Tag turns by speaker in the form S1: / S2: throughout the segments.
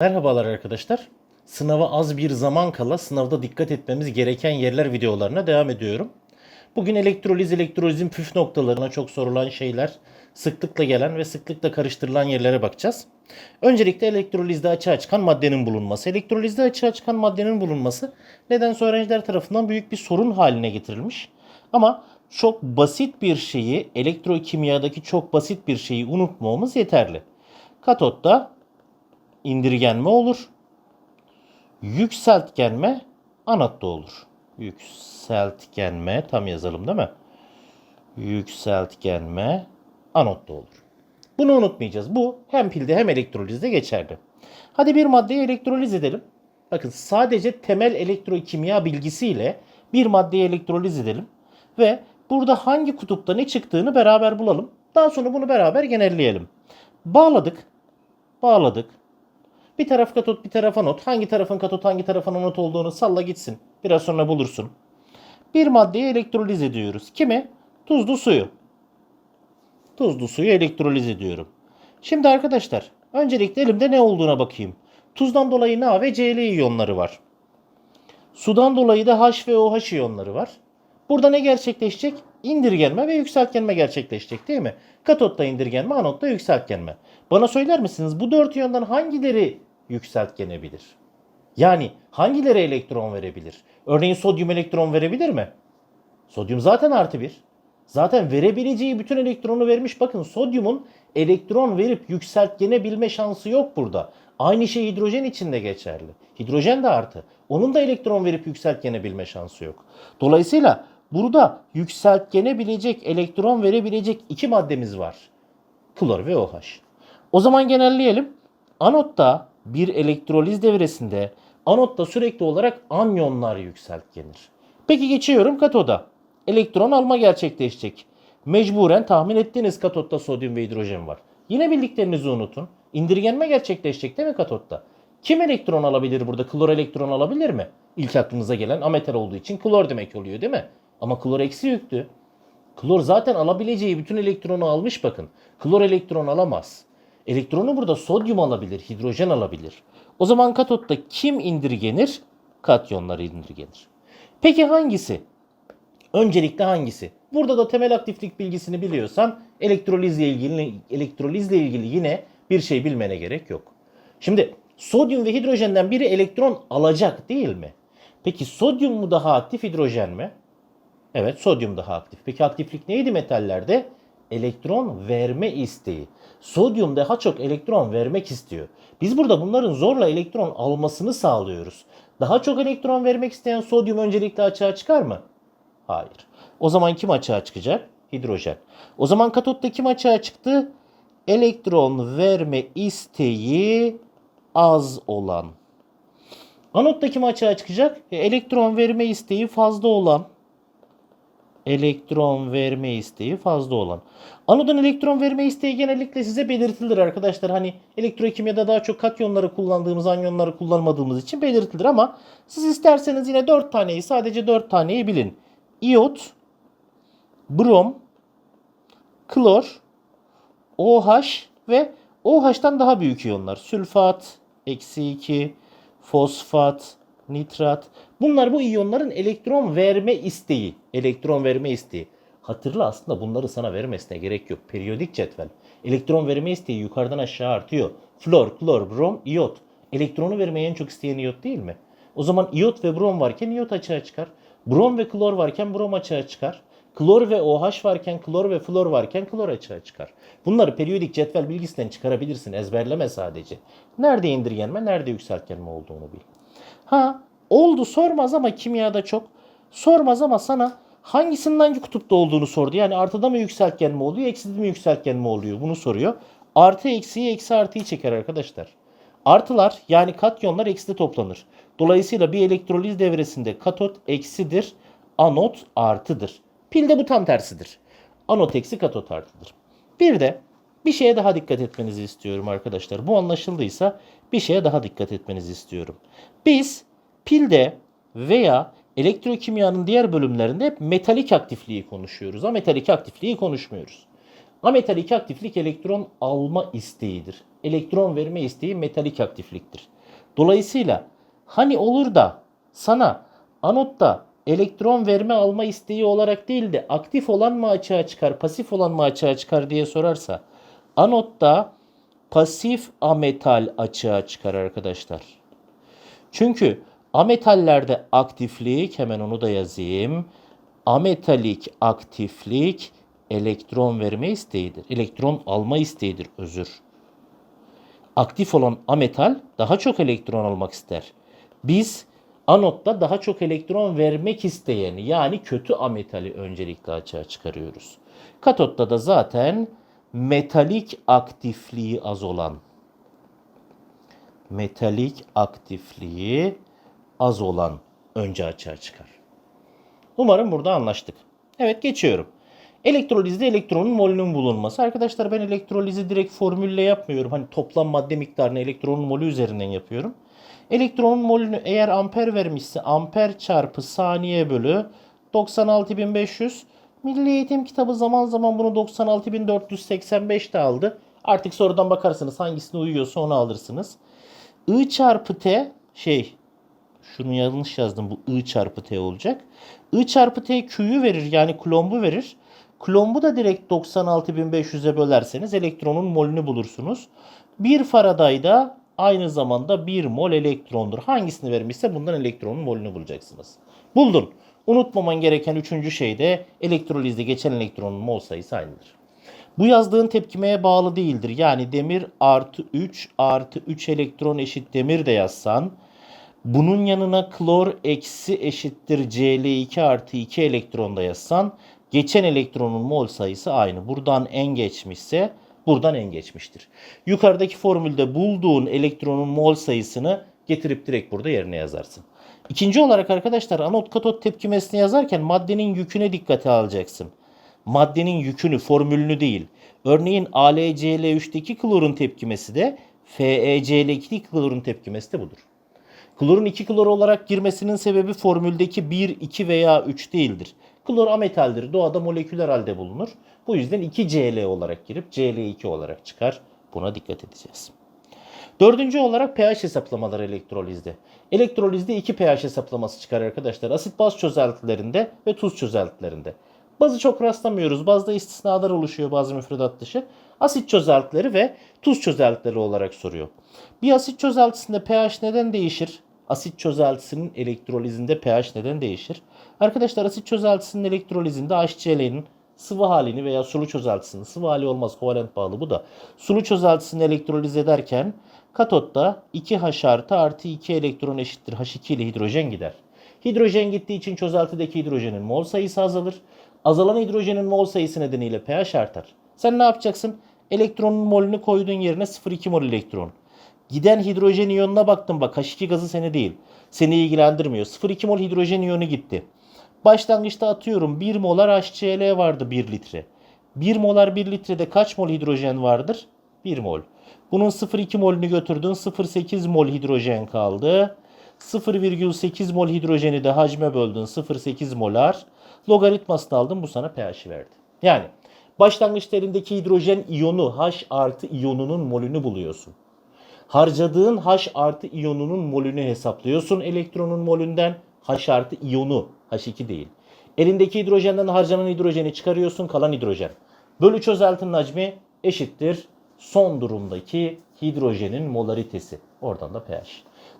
S1: Merhabalar arkadaşlar. Sınava az bir zaman kala sınavda dikkat etmemiz gereken yerler videolarına devam ediyorum. Bugün elektroliz, elektrolizin püf noktalarına çok sorulan şeyler, sıklıkla gelen ve sıklıkla karıştırılan yerlere bakacağız. Öncelikle elektrolizde açığa çıkan maddenin bulunması. Elektrolizde açığa çıkan maddenin bulunması nedense öğrenciler tarafından büyük bir sorun haline getirilmiş. Ama çok basit bir şeyi, elektrokimyadaki çok basit bir şeyi unutmamamız yeterli. Katotta indirgenme olur. Yükseltgenme anotta olur. Yükseltgenme tam yazalım değil mi? Yükseltgenme anotta olur. Bunu unutmayacağız. Bu hem pilde hem elektrolizde geçerli. Hadi bir maddeyi elektroliz edelim. Bakın sadece temel elektrokimya bilgisiyle bir maddeyi elektroliz edelim. Ve burada hangi kutupta ne çıktığını beraber bulalım. Daha sonra bunu beraber genelleyelim. Bağladık. Bağladık. Bir taraf katot bir taraf anot. Hangi tarafın katot hangi tarafın anot olduğunu salla gitsin. Biraz sonra bulursun. Bir maddeyi elektroliz ediyoruz. Kimi? Tuzlu suyu. Tuzlu suyu elektroliz ediyorum. Şimdi arkadaşlar öncelikle elimde ne olduğuna bakayım. Tuzdan dolayı Na ve Cl iyonları var. Sudan dolayı da H ve OH iyonları var. Burada ne gerçekleşecek? İndirgenme ve yükseltgenme gerçekleşecek değil mi? Katotta indirgenme, anotta yükseltgenme. Bana söyler misiniz bu dört iyondan hangileri yükseltgenebilir? Yani hangileri elektron verebilir? Örneğin sodyum elektron verebilir mi? Sodyum zaten artı bir. Zaten verebileceği bütün elektronu vermiş. Bakın sodyumun elektron verip yükseltgenebilme şansı yok burada. Aynı şey hidrojen için de geçerli. Hidrojen de artı. Onun da elektron verip yükseltgenebilme şansı yok. Dolayısıyla burada yükseltgenebilecek, elektron verebilecek iki maddemiz var. Klor ve OH. O zaman genelleyelim. Anotta bir elektroliz devresinde anotta sürekli olarak anyonlar yükseltgenir. Peki geçiyorum katoda. Elektron alma gerçekleşecek. Mecburen tahmin ettiğiniz katotta sodyum ve hidrojen var. Yine bildiklerinizi unutun. İndirgenme gerçekleşecek değil mi katotta? Kim elektron alabilir burada? Klor elektron alabilir mi? İlk aklınıza gelen ametal olduğu için klor demek oluyor değil mi? Ama klor eksi yüklü. Klor zaten alabileceği bütün elektronu almış bakın. Klor elektron alamaz. Elektronu burada sodyum alabilir, hidrojen alabilir. O zaman katotta kim indirgenir? Katyonlar indirgenir. Peki hangisi? Öncelikle hangisi? Burada da temel aktiflik bilgisini biliyorsan elektrolizle ilgili elektrolizle ilgili yine bir şey bilmene gerek yok. Şimdi sodyum ve hidrojenden biri elektron alacak değil mi? Peki sodyum mu daha aktif hidrojen mi? Evet sodyum daha aktif. Peki aktiflik neydi metallerde? Elektron verme isteği. Sodyum daha çok elektron vermek istiyor. Biz burada bunların zorla elektron almasını sağlıyoruz. Daha çok elektron vermek isteyen sodyum öncelikle açığa çıkar mı? Hayır. O zaman kim açığa çıkacak? Hidrojen. O zaman katotta kim açığa çıktı? Elektron verme isteği az olan. Anotta kim açığa çıkacak? E, elektron verme isteği fazla olan. Elektron verme isteği fazla olan. Anodun elektron verme isteği genellikle size belirtilir arkadaşlar. Hani elektrokimyada daha çok katyonları kullandığımız, anyonları kullanmadığımız için belirtilir ama siz isterseniz yine 4 taneyi, sadece 4 taneyi bilin. İyot, brom, klor, OH ve OH'tan daha büyük iyonlar. Sülfat, eksi 2, fosfat, nitrat. Bunlar bu iyonların elektron verme isteği. Elektron verme isteği. Hatırla aslında bunları sana vermesine gerek yok. Periyodik cetvel. Elektron verme isteği yukarıdan aşağı artıyor. Flor, klor, brom, iyot. Elektronu vermeyi en çok isteyen iyot değil mi? O zaman iyot ve brom varken iyot açığa çıkar. Brom ve klor varken brom açığa çıkar. Klor ve OH varken klor ve flor varken klor açığa çıkar. Bunları periyodik cetvel bilgisinden çıkarabilirsin. Ezberleme sadece. Nerede indirgenme, nerede yükseltgenme olduğunu bil. Ha oldu sormaz ama kimyada çok. Sormaz ama sana hangisinin hangi kutupta olduğunu sordu. Yani artıda mı yükseltgenme oluyor, ekside mi yükseltgenme oluyor bunu soruyor. Artı eksiği, eksi artıyı çeker arkadaşlar. Artılar yani katyonlar ekside toplanır. Dolayısıyla bir elektroliz devresinde katot eksidir, anot artıdır. Pilde bu tam tersidir. Anot eksi katot artıdır. Bir de bir şeye daha dikkat etmenizi istiyorum arkadaşlar. Bu anlaşıldıysa bir şeye daha dikkat etmenizi istiyorum. Biz pilde veya elektrokimyanın diğer bölümlerinde hep metalik aktifliği konuşuyoruz. Ametalik aktifliği konuşmuyoruz. Ametalik aktiflik elektron alma isteğidir. Elektron verme isteği metalik aktifliktir. Dolayısıyla hani olur da sana anotta elektron verme alma isteği olarak değil de aktif olan mı açığa çıkar, pasif olan mı açığa çıkar diye sorarsa anotta pasif ametal açığa çıkar arkadaşlar. Çünkü ametallerde aktiflik hemen onu da yazayım. Ametalik aktiflik elektron verme isteğidir. Elektron alma isteğidir özür. Aktif olan ametal daha çok elektron almak ister. Biz anotta daha çok elektron vermek isteyeni yani kötü ametali öncelikle açığa çıkarıyoruz. Katotta da zaten metalik aktifliği az olan metalik aktifliği az olan önce açığa çıkar. Umarım burada anlaştık. Evet geçiyorum. Elektrolizde elektronun molünün bulunması. Arkadaşlar ben elektrolizi direkt formülle yapmıyorum. Hani toplam madde miktarını elektronun molü üzerinden yapıyorum. Elektronun molünü eğer amper vermişse amper çarpı saniye bölü 96500. Milli Eğitim kitabı zaman zaman bunu 96485 de aldı. Artık sonradan bakarsınız hangisine uyuyorsa onu alırsınız. I çarpı T şey şunu yanlış yazdım bu I çarpı T olacak. I çarpı T Q'yu verir yani klombu verir. Klombu da direkt 96500'e bölerseniz elektronun molünü bulursunuz. 1 Faraday da aynı zamanda 1 mol elektrondur. Hangisini vermişse bundan elektronun molünü bulacaksınız. Buldun. Unutmaman gereken üçüncü şey de elektrolizde geçen elektronun mol sayısı aynıdır. Bu yazdığın tepkimeye bağlı değildir. Yani demir artı 3 artı 3 elektron eşit demir de yazsan bunun yanına klor eksi eşittir Cl2 artı 2 elektron da yazsan geçen elektronun mol sayısı aynı. Buradan en geçmişse buradan en geçmiştir. Yukarıdaki formülde bulduğun elektronun mol sayısını getirip direkt burada yerine yazarsın. İkinci olarak arkadaşlar anot katot tepkimesini yazarken maddenin yüküne dikkate alacaksın. Maddenin yükünü, formülünü değil. Örneğin AlCl3'teki klorun tepkimesi de FeCl2'deki klorun tepkimesi de budur. Klorun 2 klor olarak girmesinin sebebi formüldeki 1, 2 veya 3 değildir. Klor ametaldir. Doğada moleküler halde bulunur. Bu yüzden 2Cl olarak girip Cl2 olarak çıkar. Buna dikkat edeceğiz. Dördüncü olarak pH hesaplamaları elektrolizde. Elektrolizde iki pH hesaplaması çıkar arkadaşlar. Asit baz çözeltilerinde ve tuz çözeltilerinde. Bazı çok rastlamıyoruz. Bazı da istisnalar oluşuyor bazı müfredat dışı. Asit çözeltileri ve tuz çözeltileri olarak soruyor. Bir asit çözeltisinde pH neden değişir? Asit çözeltisinin elektrolizinde pH neden değişir? Arkadaşlar asit çözeltisinin elektrolizinde HCl'nin sıvı halini veya sulu çözeltisinin sıvı hali olmaz kovalent bağlı bu da sulu çözeltisini elektroliz ederken katotta 2H artı artı 2 elektron eşittir H2 ile hidrojen gider. Hidrojen gittiği için çözeltideki hidrojenin mol sayısı azalır. Azalan hidrojenin mol sayısı nedeniyle pH artar. Sen ne yapacaksın? Elektronun molünü koyduğun yerine 0,2 mol elektron. Giden hidrojen iyonuna baktın bak H2 gazı seni değil. Seni ilgilendirmiyor. 0,2 mol hidrojen iyonu gitti. Başlangıçta atıyorum 1 molar HCl vardı 1 litre. 1 molar 1 litrede kaç mol hidrojen vardır? 1 mol. Bunun 0,2 molünü götürdün 0,8 mol hidrojen kaldı. 0,8 mol hidrojeni de hacme böldün 0,8 molar. Logaritmasını aldın bu sana pH'i verdi. Yani başlangıçta elindeki hidrojen iyonu H artı iyonunun molünü buluyorsun. Harcadığın H artı iyonunun molünü hesaplıyorsun elektronun molünden. H artı iyonu H2 değil. Elindeki hidrojenden harcanan hidrojeni çıkarıyorsun kalan hidrojen. Bölü çözeltinin hacmi eşittir son durumdaki hidrojenin molaritesi. Oradan da pH.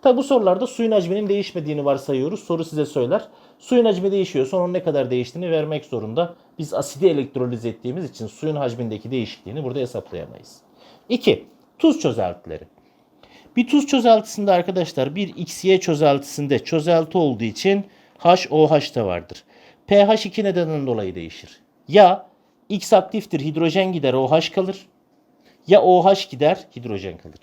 S1: Tabi bu sorularda suyun hacminin değişmediğini varsayıyoruz. Soru size söyler. Suyun hacmi değişiyorsa onun ne kadar değiştiğini vermek zorunda. Biz asidi elektroliz ettiğimiz için suyun hacmindeki değişikliğini burada hesaplayamayız. 2. Tuz çözeltileri. Bir tuz çözeltisinde arkadaşlar bir XY çözeltisinde çözelti olduğu için HOH da vardır. pH iki nedenden dolayı değişir. Ya X aktiftir hidrojen gider OH kalır. Ya OH gider hidrojen kalır.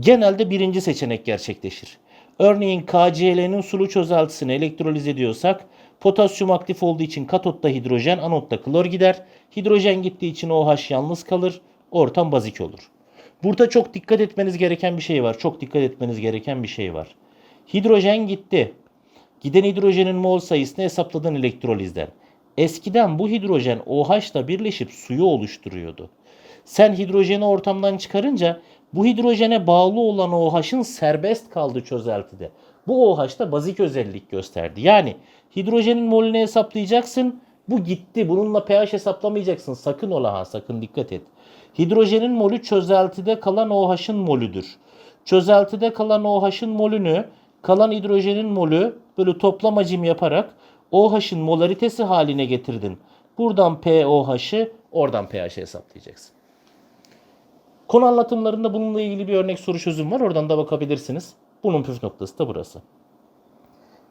S1: Genelde birinci seçenek gerçekleşir. Örneğin KCl'nin sulu çözeltisini elektroliz ediyorsak potasyum aktif olduğu için katotta hidrojen, anotta klor gider. Hidrojen gittiği için OH yalnız kalır. Ortam bazik olur. Burada çok dikkat etmeniz gereken bir şey var. Çok dikkat etmeniz gereken bir şey var. Hidrojen gitti. Giden hidrojenin mol sayısını hesapladın elektrolizden. Eskiden bu hidrojen OH ile birleşip suyu oluşturuyordu. Sen hidrojeni ortamdan çıkarınca bu hidrojene bağlı olan OH'ın serbest kaldığı çözeltide. Bu OH da bazik özellik gösterdi. Yani hidrojenin molünü hesaplayacaksın. Bu gitti. Bununla pH hesaplamayacaksın. Sakın ola ha sakın dikkat et. Hidrojenin molü çözeltide kalan OH'ın molüdür. Çözeltide kalan OH'ın molünü kalan hidrojenin molü böyle toplam hacim yaparak OH'ın molaritesi haline getirdin. Buradan POH'ı oradan pH hesaplayacaksın. Konu anlatımlarında bununla ilgili bir örnek soru çözüm var. Oradan da bakabilirsiniz. Bunun püf noktası da burası.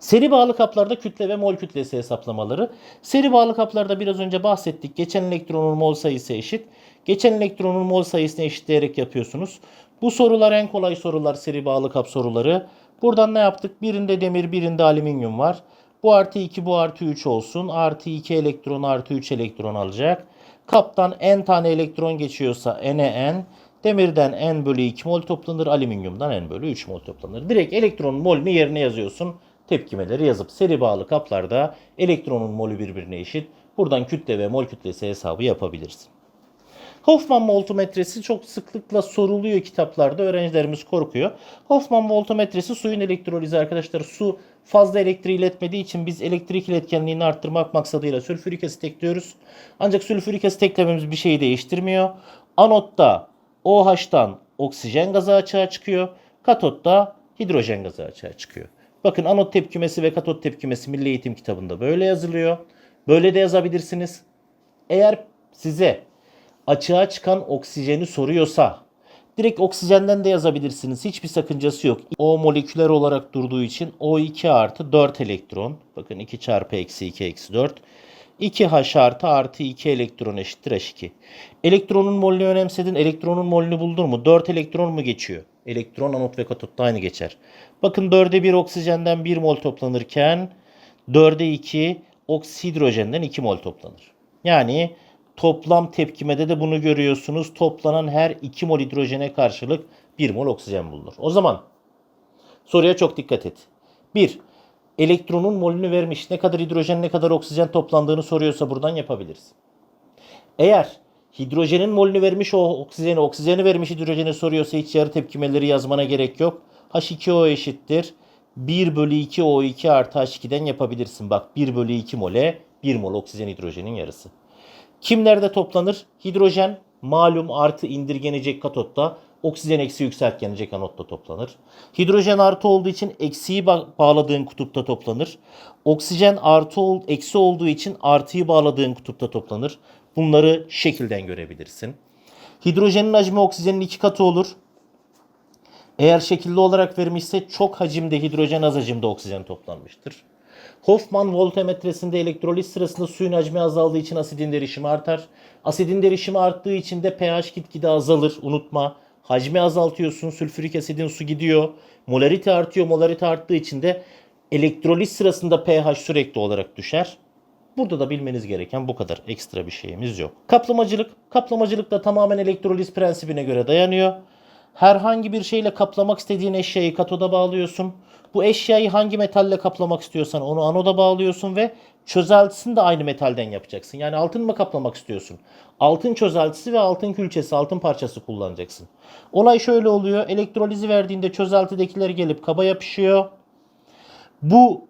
S1: Seri bağlı kaplarda kütle ve mol kütlesi hesaplamaları. Seri bağlı kaplarda biraz önce bahsettik. Geçen elektronun mol sayısı eşit. Geçen elektronun mol sayısını eşitleyerek yapıyorsunuz. Bu sorular en kolay sorular seri bağlı kap soruları. Buradan ne yaptık? Birinde demir, birinde alüminyum var. Bu artı 2, bu artı 3 olsun. Artı 2 elektron, artı 3 elektron alacak. Kaptan n tane elektron geçiyorsa n'e n. Demirden n bölü 2 mol toplanır. Alüminyumdan n bölü 3 mol toplanır. Direkt elektronun molünü yerine yazıyorsun. Tepkimeleri yazıp seri bağlı kaplarda elektronun molü birbirine eşit. Buradan kütle ve mol kütlesi hesabı yapabilirsin. Hoffman voltmetresi çok sıklıkla soruluyor kitaplarda. Öğrencilerimiz korkuyor. Hoffman voltmetresi suyun elektrolizi arkadaşlar. Su fazla elektriği iletmediği için biz elektrik iletkenliğini arttırmak maksadıyla sülfürik asit ekliyoruz. Ancak sülfürik asit eklememiz bir şeyi değiştirmiyor. Anotta OH'tan oksijen gazı açığa çıkıyor. Katotta hidrojen gazı açığa çıkıyor. Bakın anot tepkimesi ve katot tepkimesi Milli Eğitim kitabında böyle yazılıyor. Böyle de yazabilirsiniz. Eğer size açığa çıkan oksijeni soruyorsa direkt oksijenden de yazabilirsiniz. Hiçbir sakıncası yok. O moleküler olarak durduğu için O2 artı 4 elektron. Bakın 2 çarpı eksi 2 eksi 4. 2H artı artı 2 elektron eşittir H2. Elektronun molünü önemsedin. Elektronun molünü buldun mu? 4 elektron mu geçiyor? Elektron anot ve katotta aynı geçer. Bakın 4'e 1 oksijenden 1 mol toplanırken 4'e 2 oksidrojenden 2 mol toplanır. Yani toplam tepkimede de bunu görüyorsunuz. Toplanan her 2 mol hidrojene karşılık 1 mol oksijen bulunur. O zaman soruya çok dikkat et. 1. Elektronun molünü vermiş. Ne kadar hidrojen ne kadar oksijen toplandığını soruyorsa buradan yapabiliriz. Eğer hidrojenin molünü vermiş o oksijeni, oksijeni vermiş hidrojeni soruyorsa hiç yarı tepkimeleri yazmana gerek yok. H2O eşittir. 1 bölü 2 O2 artı H2'den yapabilirsin. Bak 1 bölü 2 mole 1 mol oksijen hidrojenin yarısı. Kimlerde toplanır? Hidrojen malum artı indirgenecek katotta. Oksijen eksi yükseltgenecek anotta toplanır. Hidrojen artı olduğu için eksiyi ba- bağladığın kutupta toplanır. Oksijen artı ol, eksi olduğu için artıyı bağladığın kutupta toplanır. Bunları şekilden görebilirsin. Hidrojenin hacmi oksijenin iki katı olur. Eğer şekilli olarak vermişse çok hacimde hidrojen az hacimde oksijen toplanmıştır. Hoffman voltametresinde elektroliz sırasında suyun hacmi azaldığı için asidin derişimi artar. Asidin derişimi arttığı için de pH gitgide azalır. Unutma. Hacmi azaltıyorsun. Sülfürik asidin su gidiyor. Molarite artıyor. Molarite arttığı için de elektroliz sırasında pH sürekli olarak düşer. Burada da bilmeniz gereken bu kadar. Ekstra bir şeyimiz yok. Kaplamacılık. Kaplamacılık da tamamen elektroliz prensibine göre dayanıyor. Herhangi bir şeyle kaplamak istediğin eşyayı katoda bağlıyorsun. Bu eşyayı hangi metalle kaplamak istiyorsan onu anoda bağlıyorsun ve çözeltisini de aynı metalden yapacaksın. Yani altın mı kaplamak istiyorsun? Altın çözeltisi ve altın külçesi, altın parçası kullanacaksın. Olay şöyle oluyor. Elektrolizi verdiğinde çözeltidekiler gelip kaba yapışıyor. Bu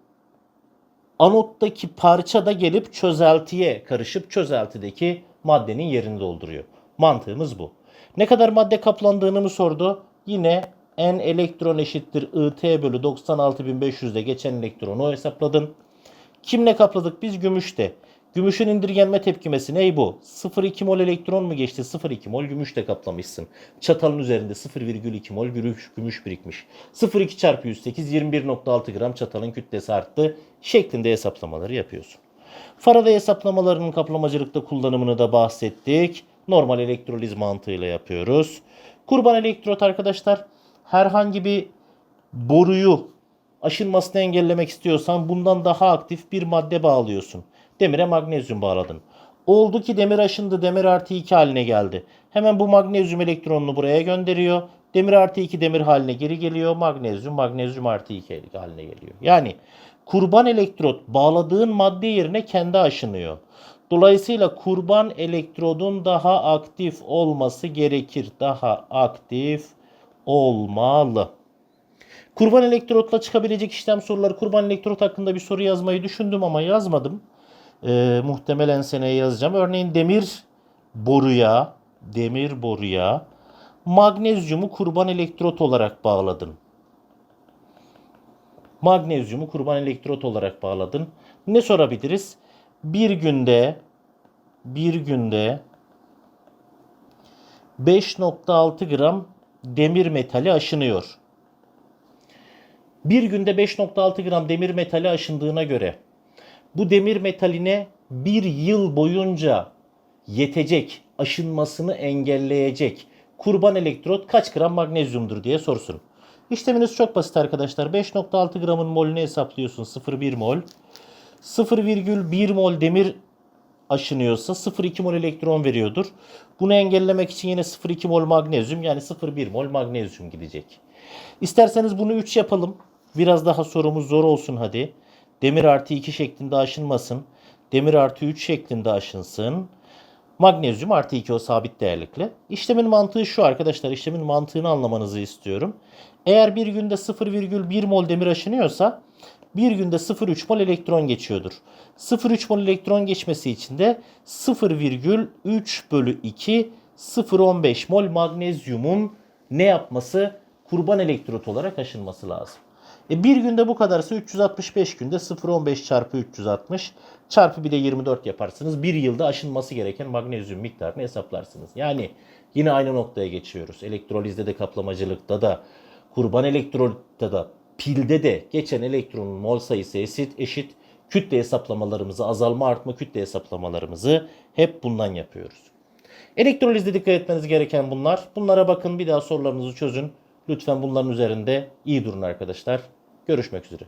S1: anottaki parça da gelip çözeltiye karışıp çözeltideki maddenin yerini dolduruyor. Mantığımız bu. Ne kadar madde kaplandığını mı sordu? Yine n elektron eşittir IT bölü 96500'de geçen elektronu hesapladın. Kimle kapladık biz? Gümüşte. Gümüşün indirgenme tepkimesi ne bu? 0,2 mol elektron mu geçti? 0,2 mol gümüşle kaplamışsın. Çatalın üzerinde 0,2 mol gümüş, gümüş birikmiş. 0,2 çarpı 108 21,6 gram çatalın kütlesi arttı şeklinde hesaplamaları yapıyorsun. Faraday hesaplamalarının kaplamacılıkta kullanımını da bahsettik. Normal elektroliz mantığıyla yapıyoruz. Kurban elektrot arkadaşlar herhangi bir boruyu aşınmasını engellemek istiyorsan bundan daha aktif bir madde bağlıyorsun. Demire magnezyum bağladın. Oldu ki demir aşındı demir artı 2 haline geldi. Hemen bu magnezyum elektronunu buraya gönderiyor. Demir artı 2 demir haline geri geliyor. Magnezyum magnezyum artı 2 haline geliyor. Yani kurban elektrot bağladığın madde yerine kendi aşınıyor. Dolayısıyla kurban elektrodun daha aktif olması gerekir. Daha aktif olmalı. Kurban elektrotla çıkabilecek işlem soruları. Kurban elektrot hakkında bir soru yazmayı düşündüm ama yazmadım. Ee, muhtemelen seneye yazacağım. Örneğin demir boruya, demir boruya magnezyumu kurban elektrot olarak bağladın. Magnezyumu kurban elektrot olarak bağladın. Ne sorabiliriz? Bir günde bir günde 5.6 gram demir metali aşınıyor. Bir günde 5.6 gram demir metali aşındığına göre bu demir metaline bir yıl boyunca yetecek, aşınmasını engelleyecek kurban elektrot kaç gram magnezyumdur diye sorsun. İşleminiz çok basit arkadaşlar. 5.6 gramın molünü hesaplıyorsun 0,1 mol. 0,1 mol demir aşınıyorsa 0,2 mol elektron veriyordur. Bunu engellemek için yine 0,2 mol magnezyum yani 0,1 mol magnezyum gidecek. İsterseniz bunu 3 yapalım. Biraz daha sorumuz zor olsun hadi. Demir artı 2 şeklinde aşınmasın. Demir artı 3 şeklinde aşınsın. Magnezyum artı 2 o sabit değerlikle. İşlemin mantığı şu arkadaşlar. İşlemin mantığını anlamanızı istiyorum. Eğer bir günde 0,1 mol demir aşınıyorsa bir günde 0,3 mol elektron geçiyordur. 0,3 mol elektron geçmesi için de 0,3 bölü 2 0,15 mol magnezyumun ne yapması? Kurban elektrot olarak aşınması lazım. E bir günde bu kadarsa 365 günde 0,15 çarpı 360 çarpı bir de 24 yaparsınız. Bir yılda aşınması gereken magnezyum miktarını hesaplarsınız. Yani yine aynı noktaya geçiyoruz. Elektrolizde de kaplamacılıkta da kurban elektrolitte da pilde de geçen elektronun mol sayısı eşit, eşit kütle hesaplamalarımızı azalma artma kütle hesaplamalarımızı hep bundan yapıyoruz. Elektrolizde dikkat etmeniz gereken bunlar. Bunlara bakın bir daha sorularınızı çözün. Lütfen bunların üzerinde iyi durun arkadaşlar. Görüşmek üzere.